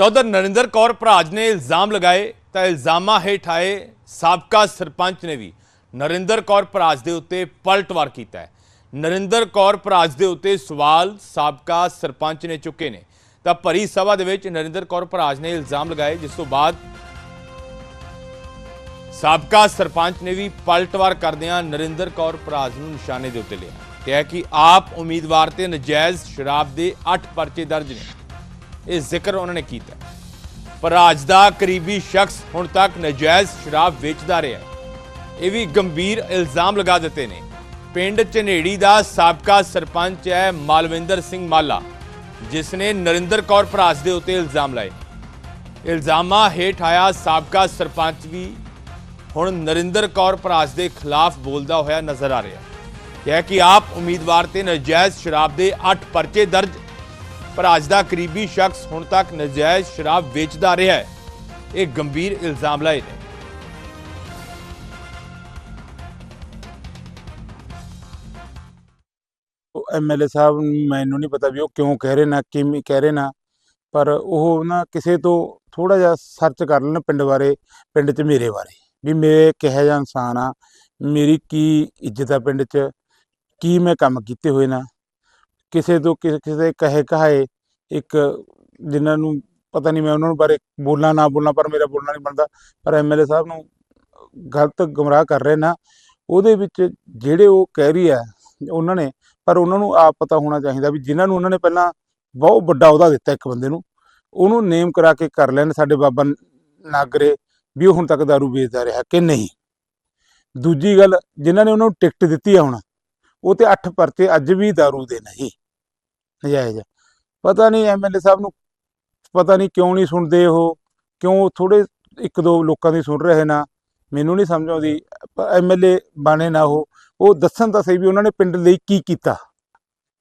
ਤਾਂ ਉਧਰ ਨਰਿੰਦਰ ਕੌਰ ਭਰਾਜ ਨੇ ਇਲਜ਼ਾਮ ਲਗਾਏ, ਤਾਂ ਇਲਜ਼ਾਮਾਂ ਹੇਠ ਆਏ ਸਾਬਕਾ ਸਰਪੰਚ ਨੇ ਵੀ। ਨਰਿੰਦਰ ਕੌਰ ਭਰਾਜ ਦੇ ਉੱਤੇ ਪਲਟਵਾਰ ਕੀਤਾ ਹੈ। ਨਰਿੰਦਰ ਕੌਰ ਭਰਾਜ ਦੇ ਉੱਤੇ ਸਵਾਲ ਸਾਬਕਾ ਸਰਪੰਚ ਨੇ ਚੁੱਕੇ ਨੇ। ਤਾਂ ਭਰੀ ਸਭਾ ਦੇ ਵਿੱਚ ਨਰਿੰਦਰ ਕੌਰ ਭਰਾਜ ਨੇ ਇਲਜ਼ਾਮ ਲਗਾਏ, ਜਿਸ ਤੋਂ ਬਾਅਦ ਸਾਬਕਾ ਸਰਪੰਚ ਨੇ ਵੀ ਪਲਟਵਾਰ ਕਰਦਿਆਂ ਨਰਿੰਦਰ ਕੌਰ ਭਰਾਜ ਨੂੰ ਨਿਸ਼ਾਨੇ ਦੇ ਉੱਤੇ ਲਿਆ। ਕਿਹਾ ਕਿ ਆਪ ਉਮੀਦਵਾਰ ਤੇ ਨਜਾਇਜ਼ ਸ਼ਰਾਬ ਦੇ 8 ਪਰਚੇ ਦਰਜ ਨੇ। ਇਹ ਜ਼ਿਕਰ ਉਹਨਾਂ ਨੇ ਕੀਤਾ। ਭਰਾਜ ਦਾ ਕਰੀਬੀ ਸ਼ਖਸ ਹੁਣ ਤੱਕ ਨਜਾਇਜ਼ ਸ਼ਰਾਬ ਵੇਚਦਾ ਰਿਹਾ ਇਹ ਵੀ ਗੰਭੀਰ ਇਲਜ਼ਾਮ ਲਗਾ ਦਿੱਤੇ ਨੇ। ਪਿੰਡ ਝਨੇੜੀ ਦਾ ਸਾਬਕਾ ਸਰਪੰਚ ਹੈ ਮਾਲਵਿੰਦਰ ਸਿੰਘ ਮਾਲਾ, ਜਿਸ ਨੇ ਨਰਿੰਦਰ ਕੌਰ ਭਰਾਸ ਦੇ ਉੱਤੇ ਇਲਜ਼ਾਮ ਲਾਏ। ਇਲਜ਼ਾਮਾਂ ਹੇਠ ਆਇਆ ਸਾਬਕਾ ਸਰਪੰਚ ਵੀ ਹੁਣ ਨਰਿੰਦਰ ਕੌਰ ਭਰਾਸ ਦੇ ਖਿਲਾਫ ਬੋਲਦਾ ਹੋਇਆ ਨਜ਼ਰ ਆ ਰਿਹਾ ਕਿਹਾ ਕਿ ਆਪ ਉਮੀਦਵਾਰ ਤੇ ਨਜਾਇਜ਼ ਸ਼ਰਾਬ ਦੇ 8 ਪਰਚੇ ਦਰਜ ਅੱਜ ਦਾ ਕਰੀਬੀ ਸ਼ਖਸ ਹੁਣ ਤੱਕ ਨਜਾਇਜ਼ ਸ਼ਰਾਬ ਵੇਚਦਾ ਰਿਹਾ ਹੈ। ਇਹ ਗੰਭੀਰ ਇਲਜ਼ਾਮ ਲਾਏ ਨੇ। ਐਮਐਲਏ ਸਾਹਿਬ ਮੈਨੂੰ ਨਹੀਂ ਪਤਾ ਵੀ ਉਹ ਕਿਉਂ ਕਹਿ ਰਹੇ ਨਾ, ਕਿਵੇਂ ਕਹਿ ਰਹੇ ਨਾ, ਪਰ ਉਹ ਨਾ ਕਿਸੇ ਤੋਂ ਥੋੜਾ ਜਿਹਾ ਸਰਚ ਕਰ ਲੈਣ ਪਿੰਡ ਬਾਰੇ, ਪਿੰਡ 'ਚ ਮੇਰੇ ਬਾਰੇ, ਵੀ ਮੈਂ ਕਿਹੋ ਜਿਹਾ ਇਨਸਾਨ ਆ, ਮੇਰੀ ਕੀ ਇੱਜ਼ਤ ਆ ਪਿੰਡ 'ਚ, ਕੀ ਮੈਂ ਕੰਮ ਕੀਤੇ ਹੋਏ ਨਾ। ਕਿਸੇ ਤੋਂ ਕਿਸੇ ਕਿਸੇ ਕਹੇ ਕਹਾਏ ਇੱਕ ਜਿਨ੍ਹਾਂ ਨੂੰ ਪਤਾ ਨਹੀਂ ਮੈਂ ਉਹਨਾਂ ਨੂੰ ਬਾਰੇ ਬੋਲਾਂ ਨਾ ਬੋਲਾਂ ਪਰ ਮੇਰਾ ਬੋਲਣਾ ਨਹੀਂ ਬਣਦਾ ਪਰ ਐਮਐਲਏ ਸਾਹਿਬ ਨੂੰ ਗਲਤ ਗੁੰਮਰਾਹ ਕਰ ਰਹੇ ਨਾ ਉਹਦੇ ਵਿੱਚ ਜਿਹੜੇ ਉਹ ਕਹਿ ਰਹੀ ਆ ਉਹਨਾਂ ਨੇ ਪਰ ਉਹਨਾਂ ਨੂੰ ਆਪ ਪਤਾ ਹੋਣਾ ਚਾਹੀਦਾ ਵੀ ਜਿਨ੍ਹਾਂ ਨੂੰ ਉਹਨਾਂ ਨੇ ਪਹਿਲਾਂ ਬਹੁਤ ਵੱਡਾ ਅਹੁਦਾ ਦਿੱਤਾ ਇੱਕ ਬੰਦੇ ਨੂੰ ਉਹਨੂੰ ਨੇਮ ਕਰਾ ਕੇ ਕਰ ਲੈਣ ਸਾਡੇ ਬਾਬਾ ਨਾਗਰੇ ਵੀ ਉਹ ਹੁਣ ਤੱਕ दारू ਵੇਚਦਾ ਰਿਹਾ ਕਿ ਨਹੀਂ ਦੂਜੀ ਗੱਲ ਜਿਨ੍ਹਾਂ ਨੇ ਉਹਨਾਂ ਨੂੰ ਟਿਕਟ ਦਿੱਤੀ ਆ ਹੁਣ ਉਹ ਤੇ 8 ਪਰਚੇ ਅੱਜ ਵੀ दारू ਦੇ ਨਹੀਂ ਨਜਾਇਜ਼ ਪਤਾ ਨਹੀਂ ਐਮਐਲਏ ਸਾਹਿਬ ਨੂੰ ਪਤਾ ਨਹੀਂ ਕਿਉਂ ਨਹੀਂ ਸੁਣਦੇ ਉਹ, ਕਿਉਂ ਥੋੜੇ ਇੱਕ ਦੋ ਲੋਕਾਂ ਦੀ ਸੁਣ ਰਹੇ ਨਾ, ਮੈਨੂੰ ਨਹੀਂ ਸਮਝ ਆਉਂਦੀ ਐਮਐਲਏ ਬਣੇ ਨਾ ਉਹ। ਉਹ ਦੱਸਣ ਤਾਂ ਸਹੀ ਵੀ ਉਹਨਾਂ ਨੇ ਪਿੰਡ ਲਈ ਕੀ ਕੀਤਾ।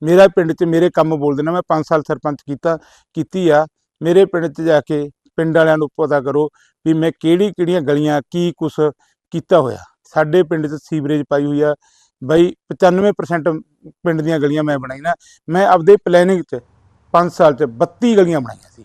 ਮੇਰਾ ਪਿੰਡ 'ਚ ਮੇਰੇ ਕੰਮ ਬੋਲਦੇ ਨੇ, ਮੈਂ 5 ਸਾਲ ਸਰਪੰਚ ਕੀਤਾ, ਕੀਤੀ ਆ। ਮੇਰੇ ਪਿੰਡ 'ਚ ਜਾ ਕੇ ਪਿੰਡ ਵਾਲਿਆਂ ਨੂੰ ਪਤਾ ਕਰੋ ਵੀ ਮੈਂ ਕਿਹੜੀ ਕਿਹੜੀਆਂ ਗਲੀਆਂ, ਕੀ ਕੁਛ ਕੀਤਾ ਹੋਇਆ। ਸਾਡੇ ਪਿੰਡ 'ਚ ਸੀਵਰੇਜ ਪਾਈ ਹੋਈ ਆ ਬਈ 95% ਪਿੰਡ ਦੀਆਂ ਗਲੀਆਂ ਮੈਂ ਬਣਾਈਆਂ। ਮੈਂ ਆਪਦੇ ਪਲੈਨਿੰਗ 'ਚ 5 ਸਾਲ 'ਚ 32 ਗਲੀਆਂ ਬਣਾਈਆਂ ਸੀ।